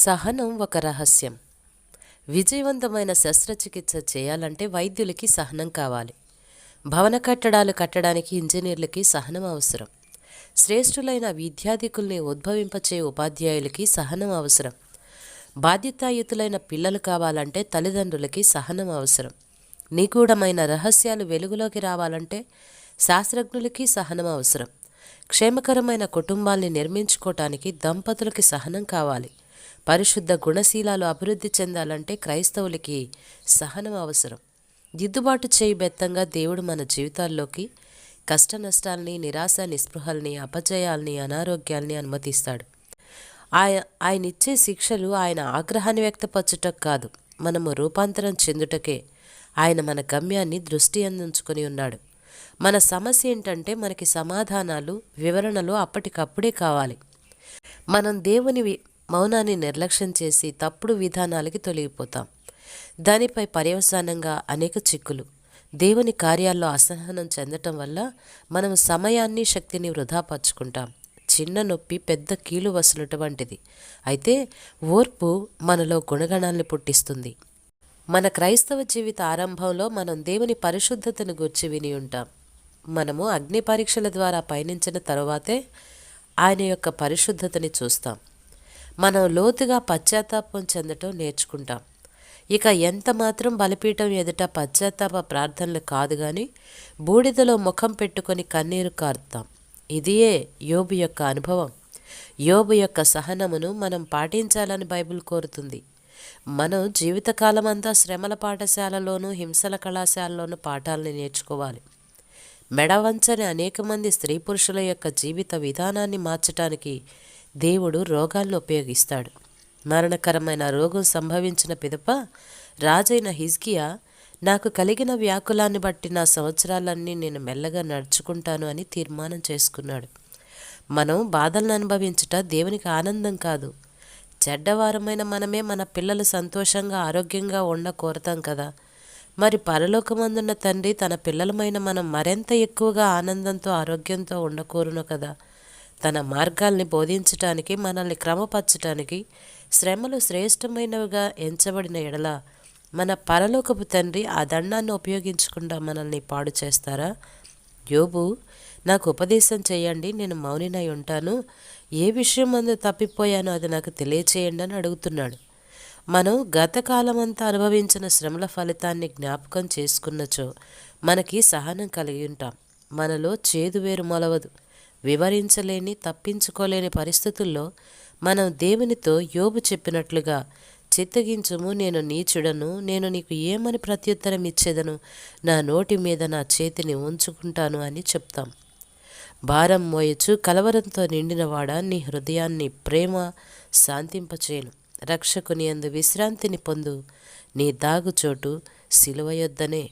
సహనం ఒక రహస్యం. విజయవంతమైన శస్త్రచికిత్స చేయాలంటే వైద్యులకి సహనం కావాలి. భవన కట్టడాలు కట్టడానికి ఇంజనీర్లకి సహనం అవసరం. శ్రేష్ఠులైన విద్యాధికుల్ని ఉద్భవింపచే ఉపాధ్యాయులకి సహనం అవసరం. బాధ్యతాయుతులైన పిల్లలు కావాలంటే తల్లిదండ్రులకి సహనం అవసరం. నిగూఢమైన రహస్యాలు వెలుగులోకి రావాలంటే శాస్త్రజ్ఞులకి సహనం అవసరం. క్షేమకరమైన కుటుంబాల్ని నిర్మించుకోవటానికి దంపతులకి సహనం కావాలి. పరిశుద్ధ గుణశీలాలు అభివృద్ధి చెందాలంటే క్రైస్తవులకి సహనం అవసరం. దిద్దుబాటు చేయి బెత్తంగా దేవుడు మన జీవితాల్లోకి కష్ట నష్టాల్ని నిరాశ నిస్పృహల్ని అపజయాల్ని అనారోగ్యాల్ని అనుమతిస్తాడు. ఆయ ఆయన ఇచ్చే శిక్షలు ఆయన ఆగ్రహాన్ని వ్యక్తపరచుటకు కాదు మనము రూపాంతరం చెందుటకే ఆయన మన గమ్యాన్ని దృష్టి అందించుకొని ఉన్నాడు. మన సమస్య ఏంటంటే మనకి సమాధానాలు వివరణలు అప్పటికప్పుడే కావాలి. మనం దేవుని మౌనాన్ని నిర్లక్ష్యం చేసి తప్పుడు విధానాలకి తొలగిపోతాం. దానిపై పర్యవసానంగా అనేక చిక్కులు. దేవుని కార్యాల్లో అసహనం చెందటం వల్ల మనం సమయాన్ని శక్తిని వృధా పరుచుకుంటాం చిన్న నొప్పి పెద్ద కీలు వసలుట వంటిది. అయితే ఓర్పు మనలో గుణగణాల్ని పుట్టిస్తుంది. మన క్రైస్తవ జీవిత ఆరంభంలో మనం దేవుని పరిశుద్ధతను గుర్చి విని ఉంటాం. మనము అగ్ని పరీక్షల ద్వారా పయనించిన తర్వాతే ఆయన యొక్క పరిశుద్ధతని చూస్తాం. మనం లోతుగా పశ్చాత్తాపం చెందటం నేర్చుకుంటాం. ఇక ఎంత మాత్రం బలిపీఠం ఎదుట పశ్చాత్తాప ప్రార్థనలు కాదు కానీ బూడిదలో ముఖం పెట్టుకొని కన్నీరు కారుతాం. ఇదియే యోబు యొక్క అనుభవం. యోబు యొక్క సహనమును మనం పాటించాలని బైబిల్ కోరుతుంది. మనం జీవితకాలం అంతా శ్రమల పాఠశాలలోనూ హింసల కళాశాలలోనూ పాఠాలని నేర్చుకోవాలి. మెడవంచని అనేక మంది స్త్రీ పురుషుల యొక్క జీవిత విధానాన్ని మార్చటానికి దేవుడు రోగాల్లో ఉపయోగిస్తాడు. మరణకరమైన రోగం సంభవించిన పిదప రాజైన హిజ్కియా నాకు కలిగిన వ్యాకులాన్ని బట్టి నా సంవత్సరాలన్నీ నేను మెల్లగా నడుచుకుంటాను అని తీర్మానం చేసుకున్నాడు. మనం బాధలను అనుభవించుట దేవునికి ఆనందం కాదు. చెడ్డవారమైన మనమే మన పిల్లలు సంతోషంగా ఆరోగ్యంగా ఉండ కోరతాం కదా. మరి పరలోకమందున్న తండ్రి తన పిల్లలమైన మనం మరింత ఎక్కువగా ఆనందంతో ఆరోగ్యంతో ఉండకూరును కదా. తన మార్గాల్ని బోధించటానికి మనల్ని క్రమపరచటానికి శ్రమలు శ్రేష్టమైనవిగా ఎంచబడిన ఎడల మన పరలోకపు తండ్రి ఆ దండాన్ని ఉపయోగించకుండా మనల్ని పాడు చేస్తారా? యోబు నాకు ఉపదేశం చేయండి నేను మౌనినై ఉంటాను. ఏ విషయం అందు తప్పిపోయానో అది నాకు తెలియచేయండి అని అడుగుతున్నాడు. మనం గతకాలమంతా అనుభవించిన శ్రమల ఫలితాన్ని జ్ఞాపకం చేసుకున్నచో మనకి సహనం కలిగి ఉంటాం. మనలో చేదు వేరు మొలవదు. వివరించలేని తప్పించుకోలేని పరిస్థితుల్లో మనం దేవునితో యోబు చెప్పినట్లుగా చిత్తగించుము నేను నీచుడను నేను నీకు ఏమని ప్రత్యుత్తరం ఇచ్చేదను? నా నోటి మీద నా చేతిని ఉంచుకుంటాను అని చెప్తాం. భారం మోయచు కలవరంతో నిండినవాడా నీ హృదయాన్ని ప్రేమ శాంతింపచేయను. రక్షకుని అందు విశ్రాంతిని పొందు. నీ దాగుచోటు సిలువయొద్దనే